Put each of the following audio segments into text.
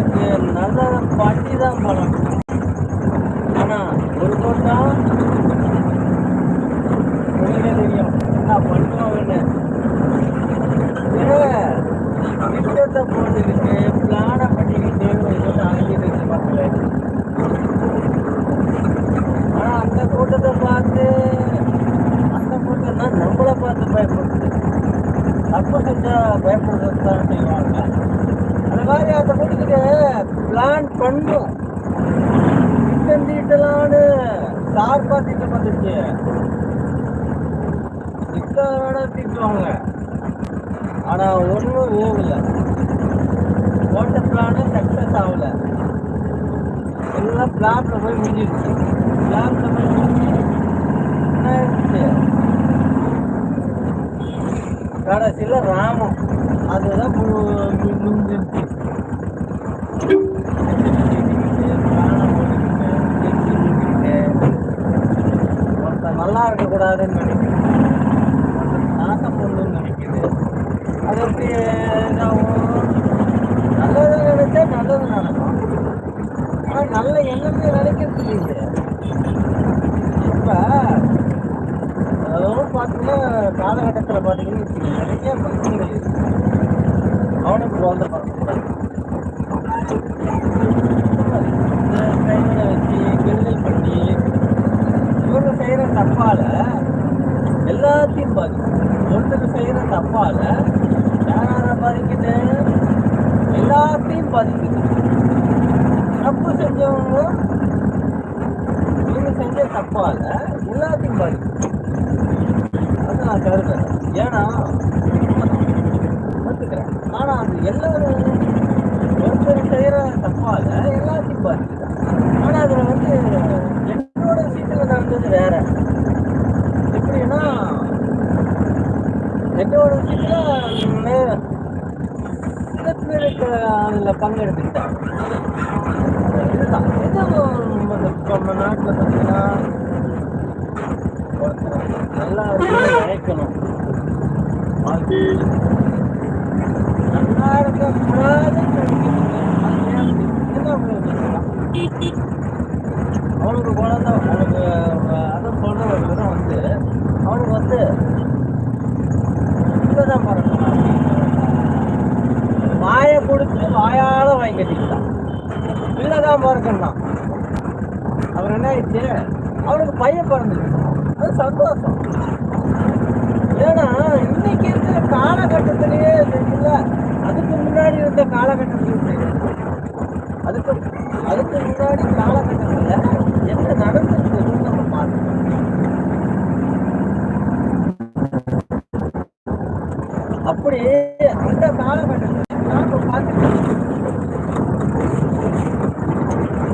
எனக்கு நல்ல பண்ணி தான் பண்ணணும் ஆனா ஒரு கூட்டம் உங்களுக்கே தெரியும். என்ன பண்ணுவாங்கன்னு திட்டத்தை போட்டுக்கிட்டு பிளானை பண்ணிக்கிட்டு இதெல்லாம் அழிஞ்சிருக்கு மக்களே அந்த கூட்டத்தை பார்த்து அந்த கூட்டம் தான் நம்மளை பார்த்து பயப்படுது. தப்பு செஞ்சா பயப்படுறது தான். செய்வாங்க மாதிரி அதை கூட்டத்துக்கு பிளான் பண்ணும். திட்டம் தீட்டலான்னு சார்பா திட்டம் வந்துச்சு. வேணா திட்டுவாங்க ஆனா ஒன்றும் ஓகல போட்ட பிளானு சக்சஸ் ஆகல. எல்லாம் பிளான்ல போய் முடிஞ்சிருச்சு. பிளான்ல போய் முடிஞ்சு கடைசியில் ராமம். அதுதான் முடிஞ்சிருச்சு பிராணம் போட்டுக்கிட்டு, செஞ்சு முடிக்கிட்டு, ஒருத்தன் நல்லா இருக்கக்கூடாதுன்னு நினைக்கிறேன். ஒருத்தன் நாசம் பண்ணணும்னு நினைக்குது அது நல்லது நினைச்சா நல்லது நடக்கும் ஆனால் நல்ல எண்ணமே நினைக்கிறது இல்லையே. இப்போ அதுவும் பார்த்தீங்கன்னா காலகட்டத்தில் பார்த்தீங்கன்னா நிறைய பிரச்சனைகள் இருக்குது அவனுக்கு வாழ்ந்த பார்க்கக்கூடாது இந்த வச்சு கிண்டல் பண்ணி இவங்க செய்கிற தப்பால எல்லாத்தையும் பாதிக்கும் ஒருத்தர் செய்கிற தப்பால யாரார பாதிக்குது எல்லாத்தையும் பாதிக்குது தப்பு செஞ்சவங்க இவங்க செஞ்ச தப்பால எல்லாத்தையும் பாதிக்கும் அது நான் கருதுறேன் ஏன்னா ஒத்துக்கிறேன் ஆனா அது எல்லாரும் ஒருத்தர் செய்யற தப்பால எல்லாத்தையும் ஆனால் அதில் வந்து என்னோட விஷயத்துல நடந்தது வேற. எப்படின்னா என்னோட விஷயத்துல சில பேருக்கு அதில் பங்கெடுத்துக்கிட்டாங்க. இதுதான். இது நம்ம நாட்டில் பார்த்தீங்கன்னா நல்லா நினைக்கணும். வாழ்க்கையில் நல்லா இருக்க கூடாது என்ன அப்படி அவனுக்கு குழந்தை அவனுக்கு அந்த சொல்ற ஒரு வந்து அவனுக்கு வந்து தான் பிறந்தான் வாயை கொடுத்து வாயால வாங்கி கட்டிக்கிட்டான். பிள்ளைதான் பிறக்கணும் அவர் என்ன ஆயிடுச்சு? அவனுக்கு பையன் பிறந்துருக்கு அது சந்தோஷம். ஏன்னா இன்னைக்கு இருக்கிற காலகட்டத்திலேயே இல்லை அதுக்கு முன்னாடி இருந்த காலகட்டத்திலேயே அதுக்கு அதுக்கு முன்னாடி காலகட்டத்துல என்ன நடந்துருக்குன்னு நம்ம பார்க்கணும். அப்படி அந்த காலகட்டத்தில் நாம பார்த்துக்கணும்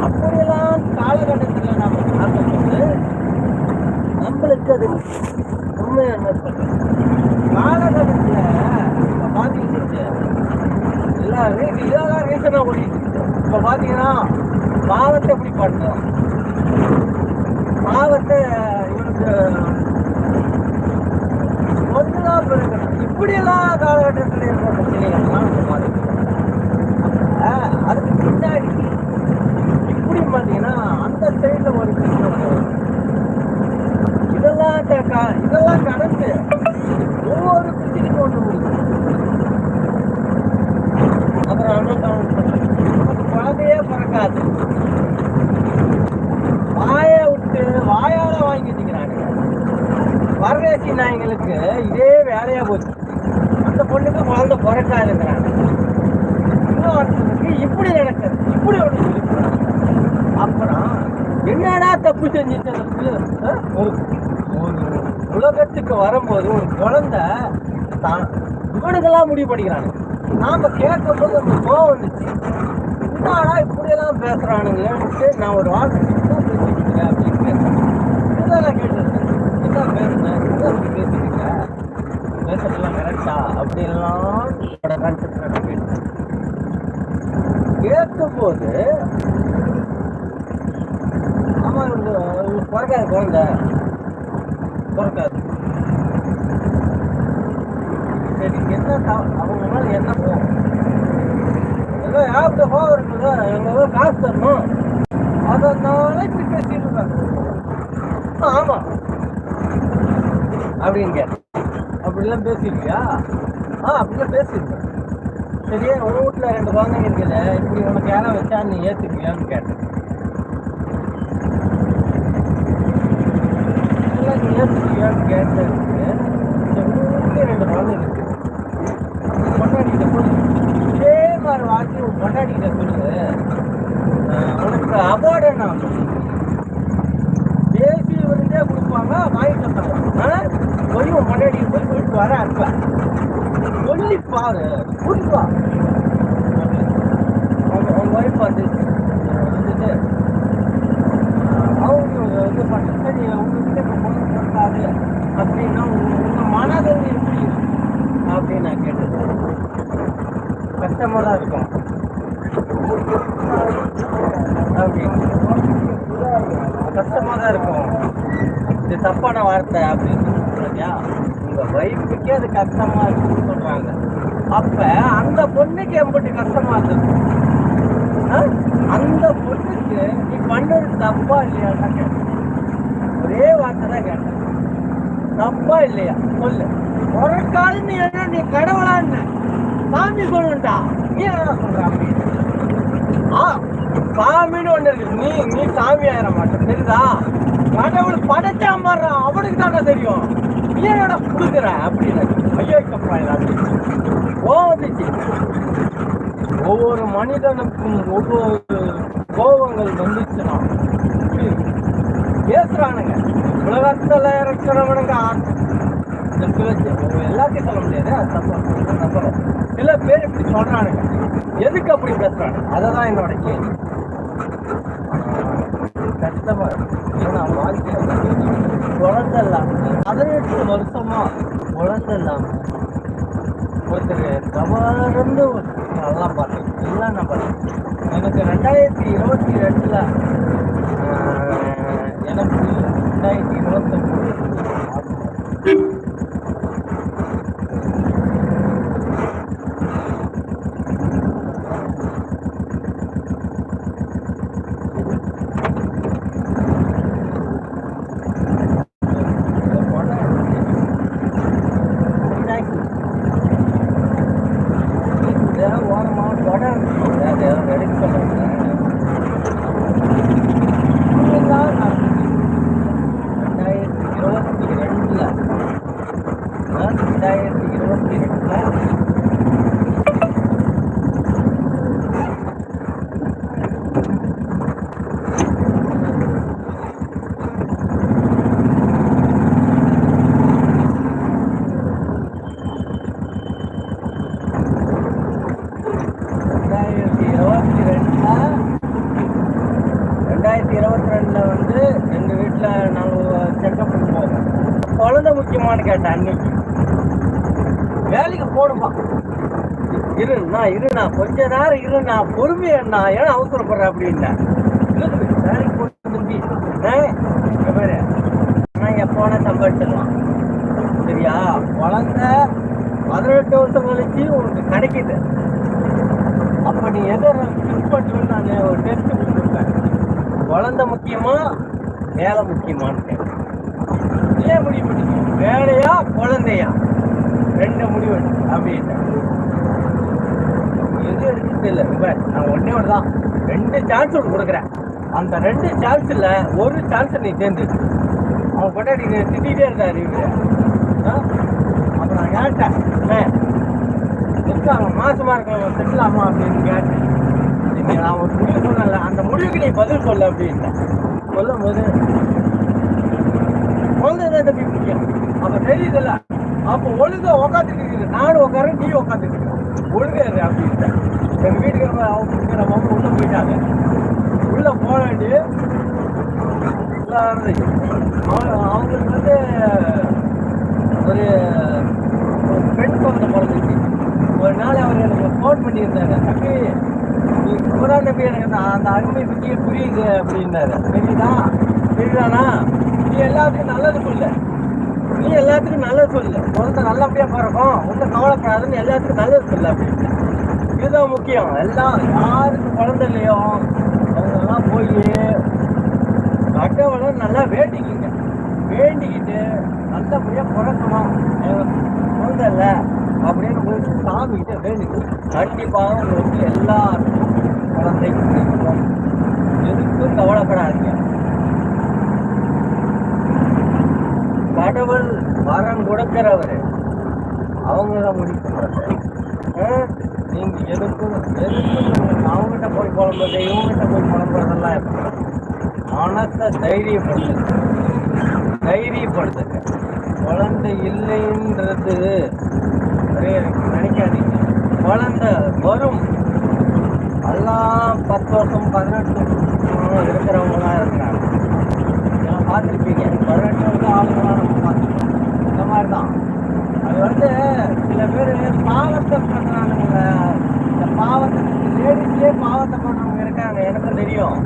அப்படியெல்லாம் காலகட்டத்தில் நாம பார்க்கும்போது நம்மளுக்கு அது உண்மையான காலகட்டத்தில் பார்த்தீங்கன்னா பண்ணாரு இதெல்லாம் ரீசனாக ஓடிட்டு இப்போ பார்த்தீங்கன்னா பாவத்தை எப்படி பண்ணுறோம் பாவத்தை இவனுக்கு ஒன்றுதான் பிறக்கணும் இப்படியெல்லாம் காலகட்டத்தில் இருக்கிற பிரச்சனைகள்லாம் அதுக்கு பின்னாடி இப்படி பார்த்தீங்கன்னா அந்த சைடில் ஒரு பிரச்சனை இதெல்லாம் இதெல்லாம் கடந்து ஒவ்வொரு பிரச்சனைக்கும் ஒன்று முடியும் அப்புறம் அண்ணன் கவுண்ட் பண்ணுறது நமக்கு குழந்தையே பிறக்காது வாயை விட்டு வாயால வாங்கி வச்சுக்கிறானுங்க வரதேசி நாய்களுக்கு இதே வேலையா போச்சு அந்த பொண்ணுக்கு குழந்தை இன்னொருத்தருக்கு இப்படி நடக்குது. இப்படி ஒன்று சொல்லி அப்புறம் என்னடா தப்பு செஞ்சுட்டு ஒரு ஒரு உலகத்துக்கு வரும்போது ஒரு குழந்தை தான் இவனுக்கெல்லாம் முடிவு பண்ணிக்கிறாங்க. நாம கேட்கும் போது அந்த கோவம் வந்துச்சு. என்னடா இப்படியெல்லாம் பேசுறானுங்களேன்ட்டு நான் ஒரு வாழ்க்கை என்ன அப்படின்னு கேட்டேன் இதெல்லாம் கேட்டது? என்ன பேசுனேன் என்ன பேசுகிறேன் பேசிட்டீங்க பேசுறதெல்லாம் கரெக்டா அப்படின்லாம் கான்செப்ட் கேட்டேன் கேட்கும்போது ஆமா இந்த பிறக்காது குழந்தை பிறக்காது. சரி என்ன தவ- அவங்க என்ன போகும் ஏதோ ஆப்ல போக இருக்குல்ல எங்க காசு தரணும். அதனால இப்படி பேசிட்டு இருக்காங்க. ஆ, ஆமா. அப்படின்னு கேட்டேன். அப்படிலாம் பேசியிருக்கியா? ஆ அப்படிலாம் பேசியிருக்கேன் சரியா உன் வீட்டில் ரெண்டு குழந்தைங்க இருக்குல்ல இப்படி உனக்கு யாரும் வச்சா நீ ஏற்றுக்குவியான்னு கேட்டேன். இல்லை நீ ஏற்றுக்குவியான்னு கேட்டேன் எங்கள் ரெண்டு குழந்தைங்க இருக்கு. கொண்டாடிக்கிட்ட சொல்லு. இதே மாதிரி வாசி உன் பொண்டாட்டிகிட்ட சொல்லு. உனக்கு அவார்டு நான் பேசி விருந்தே கொடுப்பாங்க வாங்கிட்டு வந்தாங்க போய் முன்னாடி போய் போயிட்டு வர அனுப்ப சொல்லி பாரு புரிப்பா அவங்க அவங்க ஒய்ஃப் வந்து வந்துட்டு அவங்க வந்து பண்ண சரி உங்ககிட்ட இப்போ பொண்ணு கொடுக்காது. அப்படின்னா உங்க மனதில் எப்படி அப்படின்னு நான் கேட்டது கஷ்டமாக தான் இருக்கும். அப்படின்னு. கஷ்டமாக தான் இருக்கும். இது தப்பான வார்த்தை அப்படின்னு. சொல்றியா உங்க வைஃபுக்கே அது கஷ்டமா இருக்குன்னு சொல்றாங்க. அப்ப அந்த பொண்ணுக்கு எம்பிட்டு கஷ்டமா இருந்தது அந்த பொண்ணுக்கு நீ பண்ணது தப்பா இல்லையான்னு கேட்டேன். ஒரே வார்த்தை தான் கேட்டேன். தப்பா இல்லையா? சொல்லு. ஒரு கால் நீ என்ன நீ கடவுளான்னு? சாமி சொல்லுண்டா நீ என்ன சொல்ற அப்படின்னு ஆ சாமின்னு ஒண்ணு இருக்கு. நீ நீ சாமி ஆயிட மாட்டேன் தெரியுதா? கடவுள் படைச்சா மாறுறான். அவனுக்கு தானே தெரியும். நீ என்னடா கொடுக்குற அப்படின்னு. ஐயோ கப்பா கோவந்துச்சு ஒவ்வொரு மனிதனுக்கும் ஒவ்வொரு கோபங்கள் வந்துச்சுன்னா பேசுறானுங்க. உலகத்துல இருக்கிறவனுங்க ஆ- எல்லாத்தையும் சொல்ல முடியாது. நம்புறோம் சில பேர் இப்படி சொல்றானுங்க. எதுக்கு அப்படி பேசுறாங்க? அதை தான் என்னோட கேள்வி. கஷ்டமா ஏன்னா வாழ்க்கையில குழந்தெல்லாம் பதினெட்டு வருஷமா குழந்தெல்லாம் ஒருத்தர் கவர்ந்து நல்லா பார்த்தேன் எல்லாம் நான் பார்த்தேன் எனக்கு ரெண்டாயிரத்தி இருபத்தி ரெண்டுல எனக்கு ரெண்டாயிரத்தி இருபத்தொன்று ஓரமாக கொடை இருந்துச்சு அது ரெடி பண்ணுறாங்க ரெண்டாயிரத்தி இருபத்தி ரெண்டுல ரெண்டாயிரத்தி இருபத்தி ரெண்டுல ரெண்டாயிரத்தி இருபத்தி ரெண்டுல ரெண்டாயிரத்தி இருபத்தி ரெண்டுல வந்து எங்க வீட்டுல நாங்கள் செக்கப் போவோம் குழந்தை முக்கியமானு கேட்டேன் அன்னைக்கு. வேலைக்கு போடுமா இரு நான் இரு நான் கொஞ்ச நேரம் இரு நான் பொறுமையா நான் ஏன் அவசரப்படுறேன் அப்படின்னேன் இருக்குது, வேலைக்கு போட்டு தம்பி ஏய், இங்க எப்போனா சம்பாதிச்சிடலாம் சரியா? குழந்தை பதினெட்டு வருஷம் கழிச்சு உனக்கு கிடைக்குது. அப்ப நீ எதை ஃபிக்ஸ் பண்ணுவேன்னு நான் ஒரு டெஸ்ட் கொடுத்துருப்பேன். குழந்தை முக்கியமா வேலை முக்கியமான்னு கேட்டேன் முடிவு வேலையா குழந்தையா? ரெண்டு முடிவு அப்படின்ட்டு எது இல்லை தெரியல. இப்ப நான் ஒன்னே ஒன்று தான். ரெண்டு சான்ஸ் ஒன்று கொடுக்குறேன். அந்த ரெண்டு சான்ஸில் ஒரு சான்ஸ் நீ தேர்ந்து அவன் கொண்டாடி திட்டிகிட்டே இருந்தார் இவரு. ஆ? நான் கேட்டேன் இருக்கு இருக்காங்க மாசமாக இருக்கவன் திட்டலாமா? அப்படின்னு கேட்டேன். நான் ஒரு முடிவு சொன்னல அந்த முடிவுக்கு நீ பதில் சொல்ல அப்படின்ட்டேன். சொல்லும் போது குழந்தை தான் தம்பி பிடிக்கும் அப்ப தெரியுதுல்ல அப்ப ஒழுங்கா உக்காந்துட்டு நானும் உட்காரேன் நீ உட்காந்துட்டு இருக்க ஒழுங்கா இரு அப்படின்ட்டு எங்க வீட்டுக்கு அவங்க இருக்கிற உள்ளே உள்ள போயிட்டாங்க உள்ள போனாடி உள்ள அவங்க- அவங்களுக்கு வந்து ஒரு பெண் குழந்தை பிறந்துச்சு ஒரு நாள் அவர் எனக்கு ஃபோன் பண்ணியிருந்தாரு. தம்பி நீ குரான் நம்பி எனக்கு அந்த அந்த அருமை பற்றி புரியுது அப்படின்னாரு. தெரியுதா தெரியுதானா நீ எல்லாத்துக்கும் நல்லது சொல்லு. நீ எல்லாத்துக்கும் நல்லது சொல்லு. குழந்தை நல்லபடியா பிறக்கும். ஒன்றும் கவலைப்படாதுன்னு எல்லாத்துக்கும் நல்லது சொல்லு அப்படின்னு. இதுதான் முக்கியம். எல்லாம் யாருக்கு குழந்தை இல்லையோ அவங்கெல்லாம் போய் கடவுளை நல்லா வேண்டிக்கிங்க. வேண்டிக்கிட்டு நல்லபடியாக பிறக்கணும். குழந்தை இல்லை அப்படின்னு போய் சாமிக்கிட்டே வேண்டிக்கணும் கண்டிப்பாக உங்களுக்கு எல்லாருக்கும் குழந்தை எதுக்கும் கவலைப்படாதீங்க. கடவுள் வரம் கொடுக்கிறவர். அவங்கள முடிக்கிறது நீங்க எதுக்கும் எதுக்கும் அவங்ககிட்ட போய் குழம்புறது இவங்ககிட்ட போய் குழம்புறதெல்லாம் எப்படி? மனசை தைரியப்படுத்துங்க. தைரியப்படுத்துங்க. குழந்தை இல்லைன்றது ஒரே நினைக்காதீங்க. குழந்தை வரும். எல்லாம் பத்து வருஷம் பதினெட்டு வருஷம் இருக்கிறவங்களாம் இருக்கிறாங்க பார்த்துருப்பீங்க. பதினெட்டு வருஷம் நம்ம பார்த்துருக்கோம் இந்த மாதிரி தான் அது வந்து சில பேர் பாவத்தை பண்ணுறானுங்க இந்த பாவத்தை லேடிஸ்லேயே பாவத்தை பண்ணுறவங்க இருக்காங்க. எனக்கும் தெரியும்.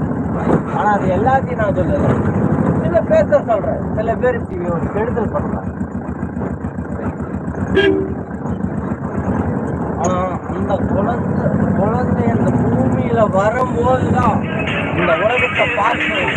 ஆனால் அது எல்லாத்தையும் நான் சொல்லலை சில பேர்த்த சொல்கிறேன் சில பேர் டிவி ஒரு கெடுதல் பண்ணுறாங்க ஆனா அந்த குழந்தை குழந்தை அந்த பூமியில வரும்போது தான் இந்த உலகத்தை பார்க்கணும்.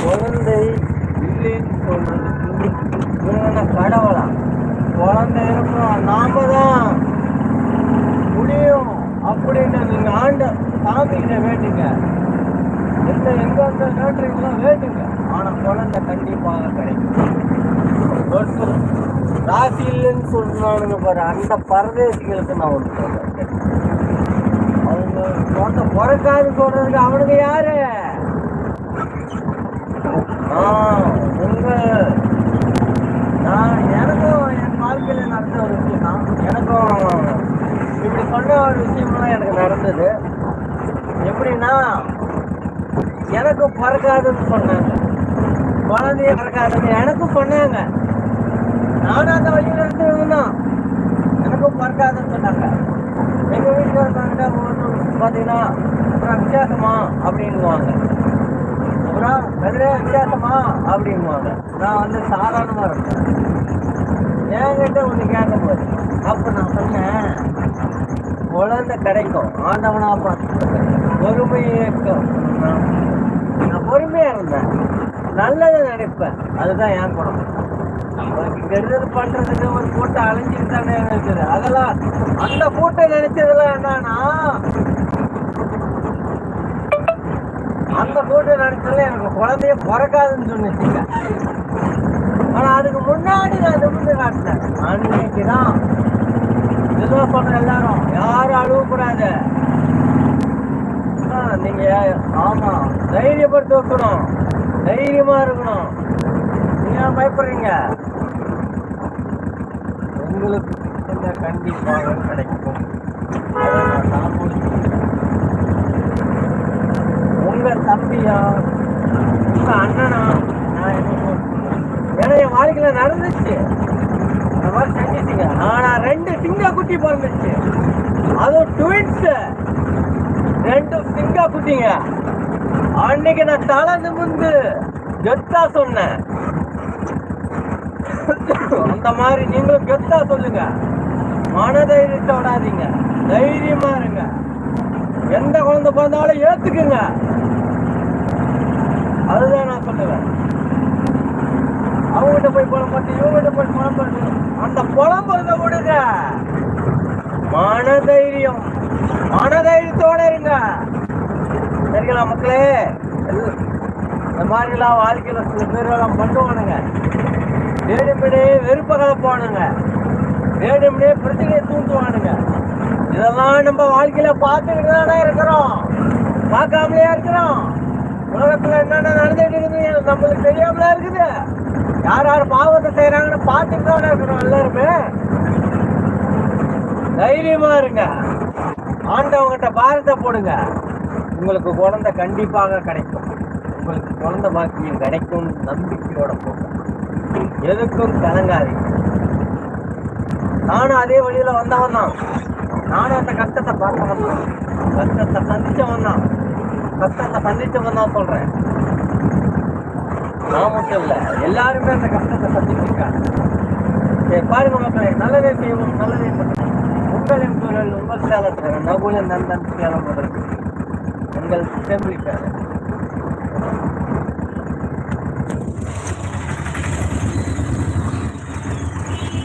குழந்தை இல்லைன்னு சொல்றதுக்கு இவங்க கடவுளா குழந்தை இருக்கும் நாம தான் முடியும் அப்படின்னு நீங்க ஆண்ட சாமிகிட்ட வேண்டுங்க எந்த எங்க அந்த வேண்டுறீங்களோ வேண்டுங்க ஆனா குழந்தை கண்டிப்பாக கிடைக்கும் ஒருத்தர் ராசி இல்லைன்னு சொல்றானுங்க பாரு அந்த பரதேசிகளுக்கு நான் ஒன்று சொல்றேன் அவங்க குழந்தை பிறக்காது சொல்றதுக்கு அவனுக்கு யாரு ஆ, உங்க நான் எனக்கும் என் வாழ்க்கையில நடந்த ஒரு விஷயம் தான் எனக்கும் இப்படி சொன்ன ஒரு விஷயம்லாம் எனக்கு நடந்தது எப்படின்னா எனக்கும் பிறக்காதுன்னு சொன்னாங்க குழந்தைய பிறக்காதுன்னு எனக்கும் சொன்னாங்க நானும் அந்த வழியில் இருந்ததுதான் எனக்கும் பிறக்காதுன்னு சொன்னாங்க. எங்கள் வீட்டுல இருக்காங்க பார்த்தீங்கன்னா அப்புறம் வித்தியாசமா? அப்படின்னுவாங்க. அப்புறம் வெள்ளை வித்தியாசமா? அப்படின்வாங்க நான் வந்து சாதாரணமாக இருக்கேன் என்கிட்ட ஒன்று கேட்கும் போது அப்போ நான் சொன்னேன் குழந்தை கிடைக்கும் ஆண்டவனாக பார்த்து பொறுமையே இருக்கும் நான் பொறுமையாக இருந்தேன். நல்லதை நினைப்பேன். அதுதான் என் குணம். பண்றதுக்கு ஒரு கூட்டம் அலைஞ்சிட்டு தானே இருக்குது அதெல்லாம் அந்த கூட்டம் நினைச்சதெல்லாம் என்னன்னா அந்த கூட்டம் நினைச்சதுல எனக்கு குழந்தைய பிறக்காதுன்னு சொன்னிச்சுங்க ஆனா அதுக்கு முன்னாடி நான் நிமிந்து காட்டினேன். அன்னைக்கு தான் இதுதான் சொல்ற எல்லாரும். யாரும் அழுவக்கூடாது. ஆ, நீங்க ஆமா தைரியப்படுத்தி வைக்கணும். தைரியமா இருக்கணும். ஏன் பயப்படுறீங்க? உங்களுக்கு கண்டிப்பாக கிடைக்கும். அதை நான் சாப்பிட்டு உங்க தம்பியா? உங்க அண்ணனா? நான் என்ன? ஏன்னா என் வாழ்க்கையில நடந்துச்சு. இந்த மாதிரி செஞ்சிட்டீங்க. ஆனா ரெண்டு சிங்க குட்டி பிறந்துச்சு. அதுவும் ட்வின்ஸ் ரெண்டு சிங்க குட்டிங்க. அன்னைக்கு நான் தலை நிமிந்து கெத்தா சொன்னேன். அந்த மாதிரி நீங்களும் கெத்தா சொல்லுங்க. மனதைரியத்தை விடாதீங்க. தைரியமா இருங்க. எந்த குழந்தை பிறந்தாலும் ஏத்துக்குங்க. அதுதான் நான் சொல்லுவேன். அவங்ககிட்ட போய் புலம்பட்டு இவங்ககிட்ட போய் புலம்பட்டு அந்த புலம்புறத விடுங்க மனதைரியம். மனதைரியத்தோட இருங்க. சரிங்களா மக்களே? இந்த மாதிரிலாம் வாழ்க்கையில சில பேர் எல்லாம் பண்ணுவானுங்க. வேணும்படியே வெறுப்ப கலப்பானுங்க வேணும்படியே பிரச்சனையை தூண்டுவானுங்க இதெல்லாம் நம்ம வாழ்க்கையில பார்த்துக்கிட்டு தானே இருக்கிறோம். பார்க்காமலே இருக்கிறோம். உலகத்துல என்னென்ன நடந்துட்டு இருக்குது நம்மளுக்கு தெரியாமல இருக்குது. யார் யார் பாவத்தை செய்யறாங்கன்னு பார்த்துட்டு தானே இருக்கிறோம் எல்லாருமே. தைரியமா இருங்க. ஆண்டவங்கிட்ட பாரத்தை போடுங்க. உங்களுக்கு குழந்தை கண்டிப்பாக கிடைக்கும். உங்களுக்கு குழந்தை பாக்கியம் கிடைக்கும் நம்பிக்கையோட போகும் எதுக்கும் கலங்காதீங்க நானும் அதே வழியில வந்தவன் தான். நானும் அந்த கஷ்டத்தை பார்த்தவன் தான். கஷ்டத்தை சந்திச்சவன் தான். கஷ்டத்தை சந்திச்சவன் தான் சொல்றேன். நான் மட்டும் இல்ல எல்லாருமே அந்த கஷ்டத்தை சந்திச்சிருக்காங்க சரி பாருங்க மக்களே நல்லதே செய்வோம் நல்லதே பண்ணுவோம். உங்களின் சூழல் உங்கள் சேலத்தில் நகுல நந்தன் சேலம் எங்கள் உங்கள்